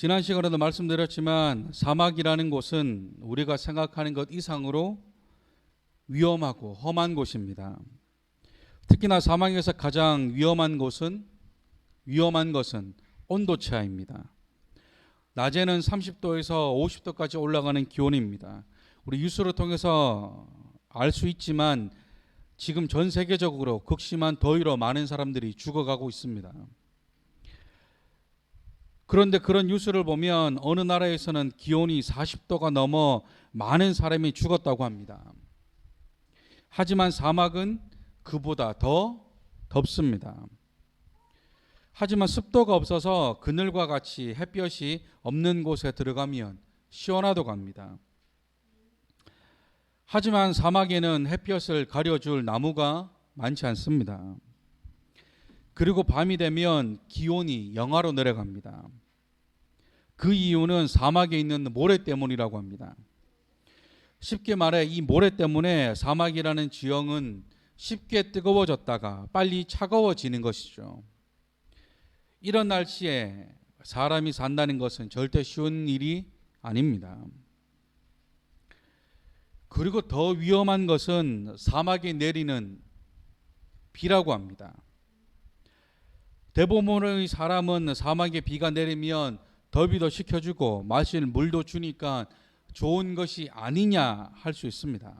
지난 시간에도 말씀드렸지만 사막이라는 곳은 우리가 생각하는 것 이상으로 위험하고 험한 곳입니다. 특히나 사막에서 가장 위험한 곳은 위험한 것은 온도 차입니다. 낮에는 30도에서 50도까지 올라가는 기온입니다. 우리 뉴스를 통해서 알 수 있지만 지금 전 세계적으로 극심한 더위로 많은 사람들이 죽어가고 있습니다. 그런데 그런 뉴스를 보면 어느 나라에서는 기온이 40도가 넘어 많은 사람이 죽었다고 합니다. 하지만 사막은 그보다 더 덥습니다. 하지만 습도가 없어서 그늘과 같이 햇볕이 없는 곳에 들어가면 시원하다고 합니다. 하지만 사막에는 햇볕을 가려줄 나무가 많지 않습니다. 그리고 밤이 되면 기온이 영하로 내려갑니다. 그 이유는 사막에 있는 모래 때문이라고 합니다. 쉽게 말해 이 모래 때문에 사막이라는 지형은 쉽게 뜨거워졌다가 빨리 차가워지는 것이죠. 이런 날씨에 사람이 산다는 것은 절대 쉬운 일이 아닙니다. 그리고 더 위험한 것은 사막에 내리는 비라고 합니다. 대부분의 사람은 사막에 비가 내리면 더비도 식혀주고 마실 물도 주니까 좋은 것이 아니냐 할 수 있습니다.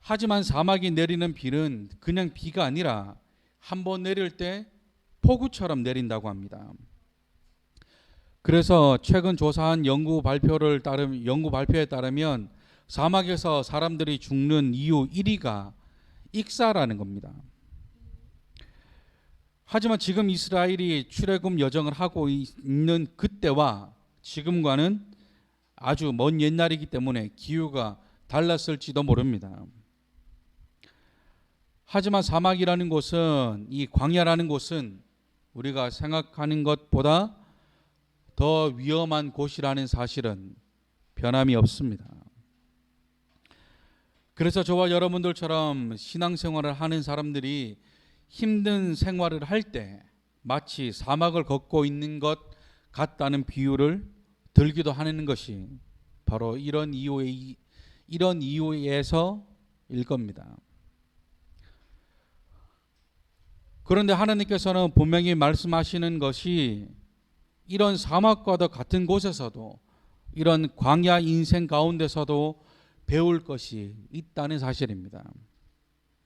하지만 사막이 내리는 비는 그냥 비가 아니라 한 번 내릴 때 폭우처럼 내린다고 합니다. 그래서 최근 조사한 연구 발표를 따르 연구 발표에 따르면 사막에서 사람들이 죽는 이유 1위가 익사라는 겁니다. 하지만 지금 이스라엘이 출애굽 여정을 하고 있는 그때와 지금과는 아주 먼 옛날이기 때문에 기후가 달랐을지도 모릅니다. 하지만 사막이라는 곳은 이 광야라는 곳은 우리가 생각하는 것보다 더 위험한 곳이라는 사실은 변함이 없습니다. 그래서 저와 여러분들처럼 신앙생활을 하는 사람들이 힘든 생활을 할 때 마치 사막을 걷고 있는 것 같다는 비유를 들기도 하는 것이 바로 이런 이유의 이런 이유에서일 겁니다. 그런데 하나님께서는 분명히 말씀하시는 것이 이런 사막과도 같은 곳에서도 이런 광야 인생 가운데서도 배울 것이 있다는 사실입니다.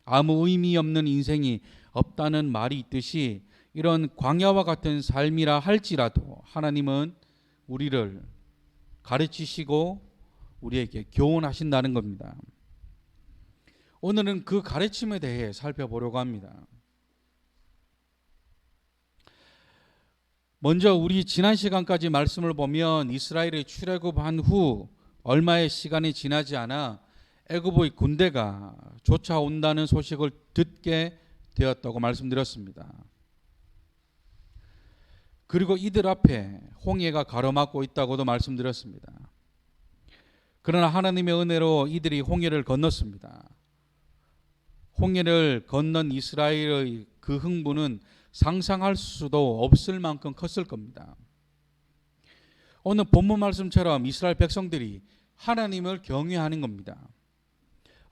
아무 의미 없는 인생이 없다는 말이 있듯이 이런 광야와 같은 삶이라 할지라도 하나님은 우리를 가르치시고 우리에게 교훈하신다는 겁니다. 오늘은 그 가르침에 대해 살펴보려고 합니다. 먼저 우리 지난 시간까지 말씀을 보면 이스라엘이 출애굽한 후 얼마의 시간이 지나지 않아 애굽의 군대가 쫓아온다는 소식을 듣게 되었다고 말씀드렸습니다. 그리고 이들 앞에 홍해가 가로막고 있다고도 말씀드렸습니다. 그러나 하나님의 은혜로 이들이 홍해를 건넜습니다. 홍해를 건넌 이스라엘의 그 흥분은 상상할 수도 없을 만큼 컸을 겁니다. 오늘 본문 말씀처럼 이스라엘 백성들이 하나님을 경외하는 겁니다.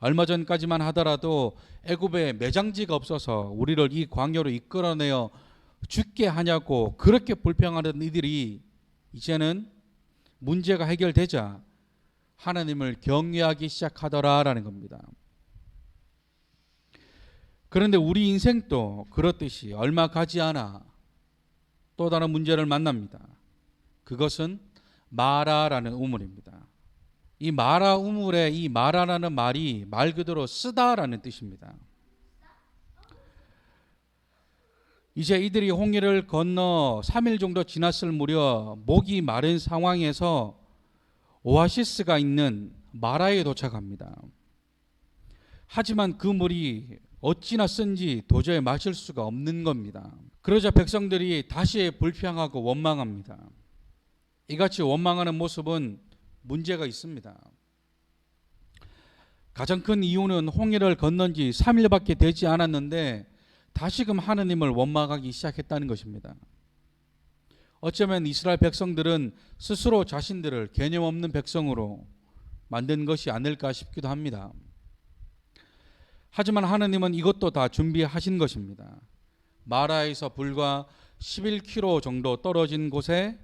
얼마 전까지만 하더라도 애굽에 매장지가 없어서 우리를 이 광야로 이끌어내어 죽게 하냐고 그렇게 불평하는 이들이 이제는 문제가 해결되자 하나님을 경외하기 시작하더라라는 겁니다. 그런데 우리 인생도 그렇듯이 얼마 가지 않아 또 다른 문제를 만납니다. 그것은 마라라는 우물입니다. 이 마라 우물의 이 마라라는 말이 말 그대로 쓰다라는 뜻입니다. 이제 이들이 홍해를 건너 3일 정도 지났을 무렵 목이 마른 상황에서 오아시스가 있는 마라에 도착합니다. 하지만 그 물이 어찌나 쓴지 도저히 마실 수가 없는 겁니다. 그러자 백성들이 다시 불평하고 원망합니다. 이같이 원망하는 모습은 문제가 있습니다. 가장 큰 이유는 홍해를 건넌 지 3일밖에 되지 않았는데 다시금 하나님을 원망하기 시작했다는 것입니다. 어쩌면 이스라엘 백성들은 스스로 자신들을 개념 없는 백성으로 만든 것이 아닐까 싶기도 합니다. 하지만 하나님은 이것도 다 준비하신 것입니다. 마라에서 불과 11km 정도 떨어진 곳에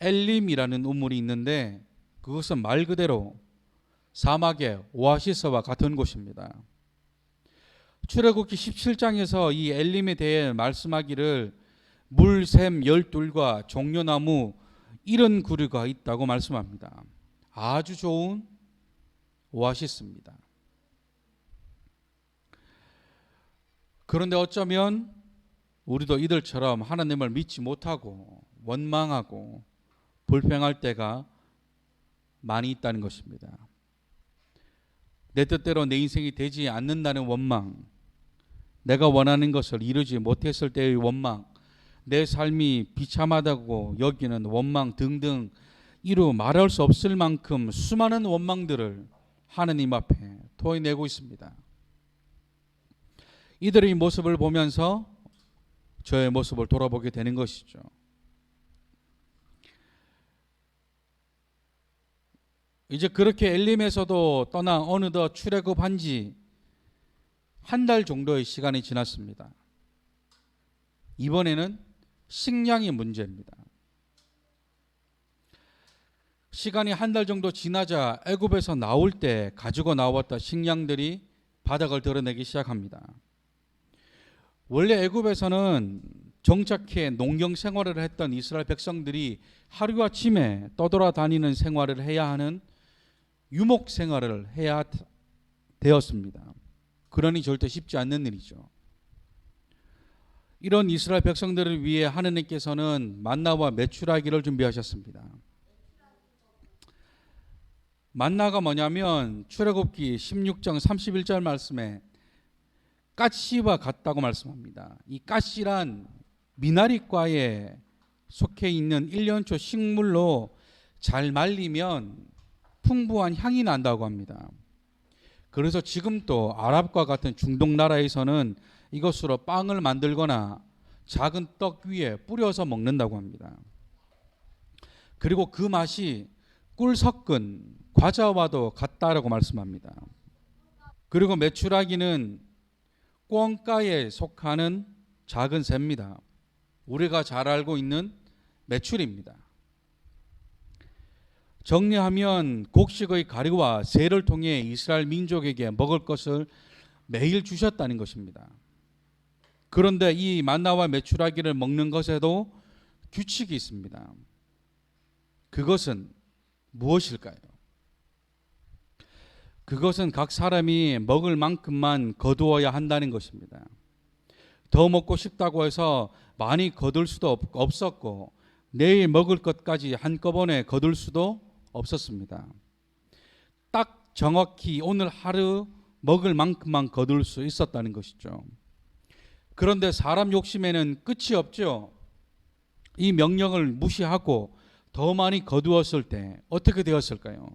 엘림이라는 우물이 있는데 그것은 말 그대로 사막의 오아시스와 같은 곳입니다. 출애굽기 17장에서 이 엘림에 대해 말씀하기를 물샘 열둘과 종려나무 이런 구류가 있다고 말씀합니다. 아주 좋은 오아시스입니다. 그런데 어쩌면 우리도 이들처럼 하나님을 믿지 못하고 원망하고 불평할 때가 많이 있다는 것입니다. 내 뜻대로 내 인생이 되지 않는다는 원망, 내가 원하는 것을 이루지 못했을 때의 원망, 내 삶이 비참하다고 여기는 원망 등등 이루 말할 수 없을 만큼 수많은 원망들을 하느님 앞에 토해내고 있습니다. 이들의 모습을 보면서 저의 모습을 돌아보게 되는 것이죠. 이제 그렇게 엘림에서도 떠나 어느덧 출애굽한 지 한 달 정도의 시간이 지났습니다. 이번에는 식량이 문제입니다. 시간이 한 달 정도 지나자 애굽에서 나올 때 가지고 나왔던 식량들이 바닥을 드러내기 시작합니다. 원래 애굽에서는 정착해 농경 생활을 했던 이스라엘 백성들이 하루아침에 떠돌아다니는 생활을 해야 하는 유목 생활을 해야 되었습니다. 그러니 절대 쉽지 않는 일이죠. 이런 이스라엘 백성들을 위해 하느님께서는 만나와 메추라기를 준비하셨습니다. 만나가 뭐냐면 출애굽기 16장 31절 말씀에 까시와 같다고 말씀합니다. 이 까시란 미나리과에 속해 있는 1년초 식물로 잘 말리면 풍부한 향이 난다고 합니다. 그래서 지금 또 아랍과 같은 중동 나라에서는 이것으로 빵을 만들거나 작은 떡 위에 뿌려서 먹는다고 합니다. 그리고 그 맛이 꿀 섞은 과자와도 같다라고 말씀합니다. 그리고 메추라기는 꿩가에 속하는 작은 새입니다. 우리가 잘 알고 있는 메추리입니다. 정리하면 곡식의 가리와 새를 통해 이스라엘 민족에게 먹을 것을 매일 주셨다는 것입니다. 그런데 이 만나와 메추라기를 먹는 것에도 규칙이 있습니다. 그것은 무엇일까요? 그것은 각 사람이 먹을 만큼만 거두어야 한다는 것입니다. 더 먹고 싶다고 해서 많이 거둘 수도 없었고 내일 먹을 것까지 한꺼번에 거둘 수도 없었습니다. 딱 정확히 오늘 하루 먹을 만큼만 거둘 수 있었다는 것이죠. 그런데 사람 욕심에는 끝이 없죠. 이 명령을 무시하고 더 많이 거두었을 때 어떻게 되었을까요?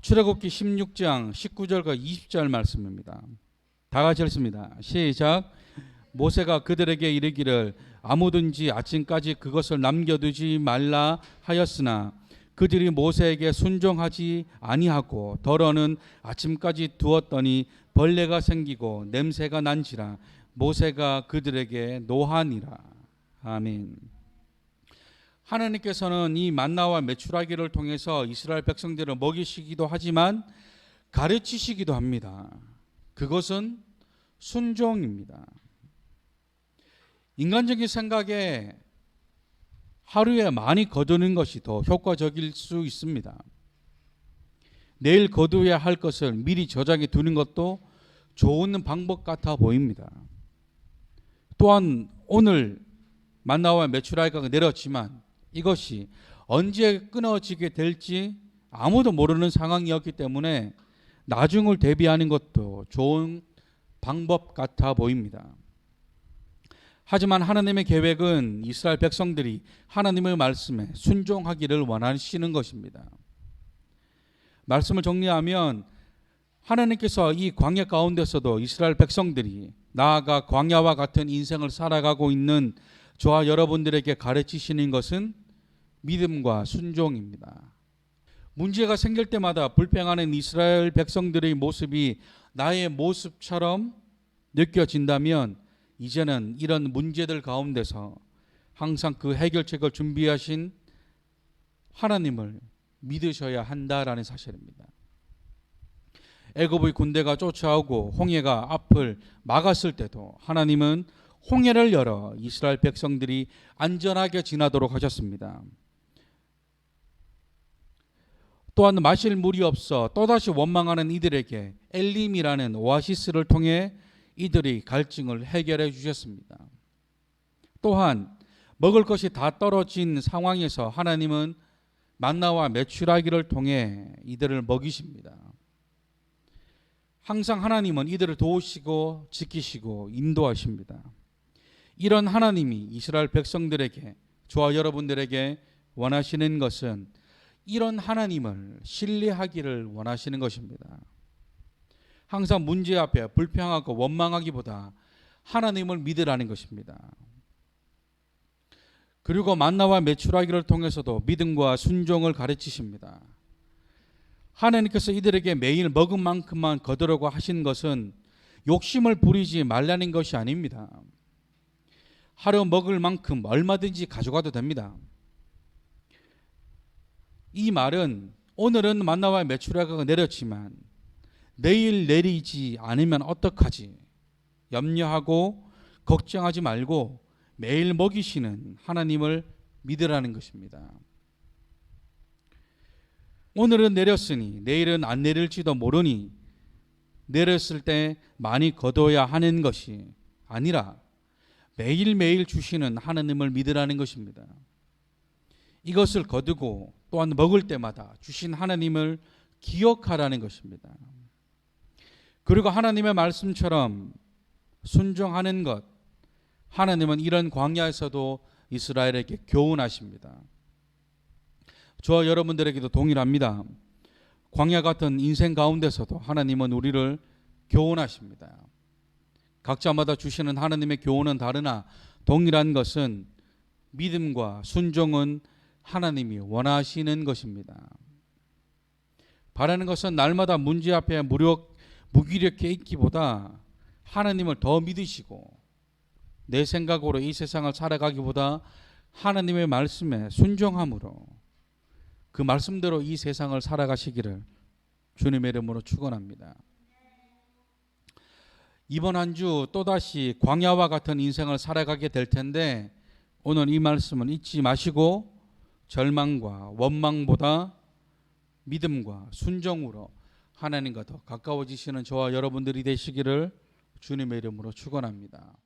출애굽기 16장 19절과 20절 말씀입니다. 다 같이 읽습니다. 시작. 모세가 그들에게 이르기를 아무든지 아침까지 그것을 남겨두지 말라 하였으나 그들이 모세에게 순종하지 아니하고 덜어는 아침까지 두었더니 벌레가 생기고 냄새가 난지라 모세가 그들에게 노하니라. 아멘. 하나님께서는 이 만나와 메추라기를 통해서 이스라엘 백성들을 먹이시기도 하지만 가르치시기도 합니다. 그것은 순종입니다. 인간적인 생각에 하루에 많이 거두는 것이 더 효과적일 수 있습니다. 내일 거두어야 할 것을 미리 저장해 두는 것도 좋은 방법 같아 보입니다. 또한 오늘 만나와 메추라기가 내렸지만 이것이 언제 끊어지게 될지 아무도 모르는 상황이었기 때문에 나중을 대비하는 것도 좋은 방법 같아 보입니다. 하지만 하나님의 계획은 이스라엘 백성들이 하나님의 말씀에 순종하기를 원하시는 것입니다. 말씀을 정리하면 하나님께서 이 광야 가운데서도 이스라엘 백성들이 나아가 광야와 같은 인생을 살아가고 있는 저와 여러분들에게 가르치시는 것은 믿음과 순종입니다. 문제가 생길 때마다 불평하는 이스라엘 백성들의 모습이 나의 모습처럼 느껴진다면 이제는 이런 문제들 가운데서 항상 그 해결책을 준비하신 하나님을 믿으셔야 한다라는 사실입니다. 애굽의 군대가 쫓아오고 홍해가 앞을 막았을 때도 하나님은 홍해를 열어 이스라엘 백성들이 안전하게 지나도록 하셨습니다. 또한 마실 물이 없어 또다시 원망하는 이들에게 엘림이라는 오아시스를 통해 이들이 갈증을 해결해 주셨습니다. 또한 먹을 것이 다 떨어진 상황에서 하나님은 만나와 메추라기를 통해 이들을 먹이십니다. 항상 하나님은 이들을 도우시고 지키시고 인도하십니다. 이런 하나님이 이스라엘 백성들에게 저와 여러분들에게 원하시는 것은 이런 하나님을 신뢰하기를 원하시는 것입니다. 항상 문제 앞에 불평하고 원망하기보다 하나님을 믿으라는 것입니다. 그리고 만나와 매출하기를 통해서도 믿음과 순종을 가르치십니다. 하나님께서 이들에게 매일 먹은 만큼만 거두려고 하신 것은 욕심을 부리지 말라는 것이 아닙니다. 하루 먹을 만큼 얼마든지 가져가도 됩니다. 이 말은 오늘은 만나와 매출하가 내렸지만 내일 내리지 않으면 어떡하지? 염려하고 걱정하지 말고 매일 먹이시는 하나님을 믿으라는 것입니다. 오늘은 내렸으니 내일은 안 내릴지도 모르니 내렸을 때 많이 거둬야 하는 것이 아니라 매일매일 주시는 하나님을 믿으라는 것입니다. 이것을 거두고 또한 먹을 때마다 주신 하나님을 기억하라는 것입니다. 그리고 하나님의 말씀처럼 순종하는 것, 하나님은 이런 광야에서도 이스라엘에게 교훈하십니다. 저와 여러분들에게도 동일합니다. 광야 같은 인생 가운데서도 하나님은 우리를 교훈하십니다. 각자마다 주시는 하나님의 교훈은 다르나 동일한 것은 믿음과 순종은 하나님이 원하시는 것입니다. 바라는 것은 날마다 문제 앞에 무력 무기력해 있기보다 하나님을 더 믿으시고 내 생각으로 이 세상을 살아가기보다 하나님의 말씀에 순종함으로 그 말씀대로 이 세상을 살아가시기를 주님의 이름으로 축원합니다. 이번 한 주 또다시 광야와 같은 인생을 살아가게 될 텐데 오늘 이 말씀은 잊지 마시고 절망과 원망보다 믿음과 순종으로 하나님과 더 가까워지시는 저와 여러분들이 되시기를 주님의 이름으로 축원합니다.